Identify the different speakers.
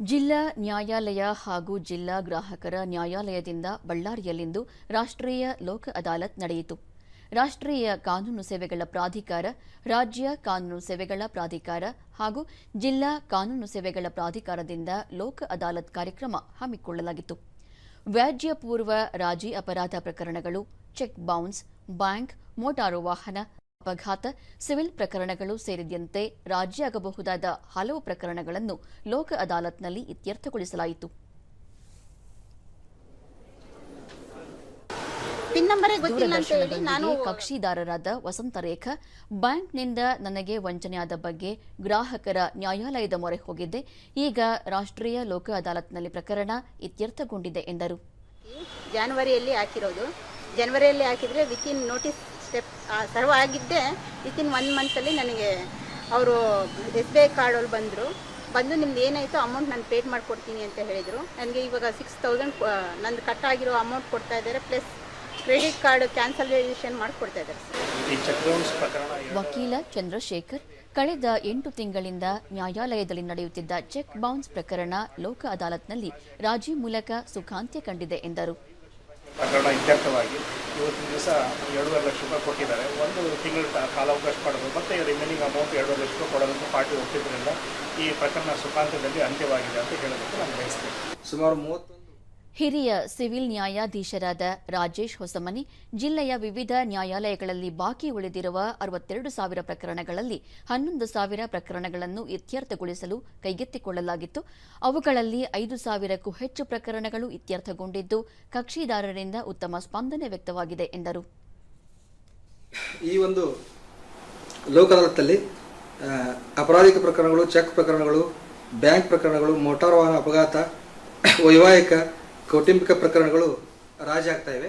Speaker 1: ಜಿಲ್ಲಾ ನ್ಯಾಯಾಲಯ ಹಾಗೂ ಜಿಲ್ಲಾ ಗ್ರಾಹಕರ ನ್ಯಾಯಾಲಯದಿಂದ ಬಳ್ಳಾರಿಯಲ್ಲಿಂದು ರಾಷ್ಟ್ರೀಯ ಲೋಕ ಅದಾಲತ್ ನಡೆಯಿತು. ರಾಷ್ಟ್ರೀಯ ಕಾನೂನು ಸೇವೆಗಳ ಪ್ರಾಧಿಕಾರ, ರಾಜ್ಯ ಕಾನೂನು ಸೇವೆಗಳ ಪ್ರಾಧಿಕಾರ ಹಾಗೂ ಜಿಲ್ಲಾ ಕಾನೂನು ಸೇವೆಗಳ ಪ್ರಾಧಿಕಾರದಿಂದ ಲೋಕ ಅದಾಲತ್ ಕಾರ್ಯಕ್ರಮ ಹಮ್ಮಿಕೊಳ್ಳಲಾಗಿತ್ತು. ವ್ಯಾಜ್ಯ ಪೂರ್ವ ರಾಜಿ ಅಪರಾಧ ಪ್ರಕರಣಗಳು, ಚೆಕ್ ಬೌನ್ಸ್, ಬ್ಯಾಂಕ್, ಮೋಟಾರು ವಾಹನ ಅಪಘಾತ ಸಿವಿಲ್ ಪ್ರಕರಣಗಳು ಸೇರಿದಂತೆ ರಾಜಿಯಾಗಬಹುದಾದ ಹಲವು ಪ್ರಕರಣಗಳನ್ನು ಲೋಕ ಅದಾಲತ್ನಲ್ಲಿ ಇತ್ಯರ್ಥಗೊಳಿಸಲಾಯಿತು. ದೂರದರ್ಶನದೊಂದಿಗೆ ಕಕ್ಷಿದಾರರಾದ ವಸಂತರೇಖಾ ಬ್ಯಾಂಕ್ನಿಂದ ನನಗೆ ವಂಚನೆಯಾದ ಬಗ್ಗೆ ಗ್ರಾಹಕರ ನ್ಯಾಯಾಲಯದ ಮೊರೆ ಹೋಗಿದ್ದೆ. ಈಗ ರಾಷ್ಟ್ರೀಯ ಲೋಕ ಅದಾಲತ್ನಲ್ಲಿ ಪ್ರಕರಣ ಇತ್ಯರ್ಥಗೊಂಡಿದೆ ಎಂದರು.
Speaker 2: ಜಾನ್ವರಿಯಲ್ಲಿ ಹಾಕಿರೋದು. ಜನವರಿಯಲ್ಲಿ ಹಾಕಿದರೆ ಇನ್ ನೋಟಿಸ್ ಸ್ಟೆಪ್ ಸರ್ವ್ ಆಗಿದ್ದೆ ವಿತಿನ್ ಒನ್ ಮಂತಲ್ಲಿ ನನಗೆ ಅವರು ಎಸ್ ಬಿ ಐ ಕಾರ್ಡಲ್ಲಿ ಬಂದರು. ಬಂದು ನಿಮ್ದು ಏನಾಯಿತು ಅಮೌಂಟ್ ನಾನು ಪೇಡ್ ಮಾಡಿಕೊಡ್ತೀನಿ ಅಂತ ಹೇಳಿದರು. ನನಗೆ ಇವಾಗ ಸಿಕ್ಸ್ ತೌಸಂಡ್ ನಂದು ಕಟ್ ಆಗಿರೋ ಅಮೌಂಟ್ ಕೊಡ್ತಾ ಇದ್ದಾರೆ ಪ್ಲಸ್ ಕ್ರೆಡಿಟ್ ಕಾರ್ಡ್ ಕ್ಯಾನ್ಸಲೇಷನ್ ಮಾಡಿಕೊಡ್ತಾ ಇದ್ದಾರೆ.
Speaker 1: ವಕೀಲ ಚಂದ್ರಶೇಖರ್ ಕಳೆದ ಎಂಟು ತಿಂಗಳಿಂದ ನ್ಯಾಯಾಲಯದಲ್ಲಿ ನಡೆಯುತ್ತಿದ್ದ ಚೆಕ್ ಬೌನ್ಸ್ ಪ್ರಕರಣ ಲೋಕ ಅದಾಲತ್ನಲ್ಲಿ ರಾಜಿ ಮೂಲಕ ಸುಖಾಂತ್ಯ ಕಂಡಿದೆ ಎಂದರು.
Speaker 3: ಪ್ರಕರಣ ಇತ್ಯರ್ಥವಾಗಿ. ಇವತ್ತಿನ ದಿವಸ ಎರಡೂವರೆ ಲಕ್ಷ ರೂಪಾಯಿ ಕೊಟ್ಟಿದ್ದಾರೆ. ಒಂದು ತಿಂಗಳ ಕಾಲಾವಕಾಶ ಪಡೆದು ಮತ್ತೆ ರಿಮೈನಿಂಗ್ ಅಮೌಂಟ್ ಎರಡೂವರೆ ಲಕ್ಷ ರೂಪಾಯಿ ಕೊಡೋದಕ್ಕೆ ಪಾರ್ಟಿ ಒಪ್ಪಿದ್ರಿಂದ ಈ ಪ್ರಕರಣ ಸುಖಾಂತ್ಯದಲ್ಲಿ ಅಂತ್ಯವಾಗಿದೆ ಅಂತ ಹೇಳೋದಕ್ಕೆ ನಾನು ಬಯಸ್ತೇನೆ.
Speaker 4: ಸುಮಾರು ಮೂವತ್ತೊಂದು
Speaker 1: ಹಿರಿಯ ಸಿವಿಲ್ ನ್ಯಾಯಾಧೀಶರಾದ ರಾಜೇಶ್ ಹೊಸಮನಿ ಜಿಲ್ಲೆಯ ವಿವಿಧ ನ್ಯಾಯಾಲಯಗಳಲ್ಲಿ ಬಾಕಿ ಉಳಿದಿರುವ ಅರವತ್ತೆರಡು ಸಾವಿರ ಪ್ರಕರಣಗಳಲ್ಲಿ ಹನ್ನೊಂದು ಸಾವಿರ ಪ್ರಕರಣಗಳನ್ನು ಇತ್ಯರ್ಥಗೊಳಿಸಲು ಕೈಗೆತ್ತಿಕೊಳ್ಳಲಾಗಿತ್ತು. ಅವುಗಳಲ್ಲಿ ಐದು ಸಾವಿರಕ್ಕೂ ಹೆಚ್ಚು ಪ್ರಕರಣಗಳು ಇತ್ಯರ್ಥಗೊಂಡಿದ್ದು ಕಕ್ಷಿದಾರರಿಂದ ಉತ್ತಮ ಸ್ಪಂದನೆ ವ್ಯಕ್ತವಾಗಿದೆ ಎಂದರು.
Speaker 4: ಈ ಒಂದು ಅಪರಾಧಿಕ ಪ್ರಕರಣಗಳು, ಚೆಕ್ ಪ್ರಕರಣಗಳು, ಬ್ಯಾಂಕ್ ಪ್ರಕರಣಗಳು, ಮೋಟಾರ್ ವಾಹನ ಅಪಘಾತ, ವೈವಾಹಿಕ ಕೌಟುಂಬಿಕ ಪ್ರಕರಣಗಳು ರಾಜಿ ಆಗ್ತಾ ಇವೆ.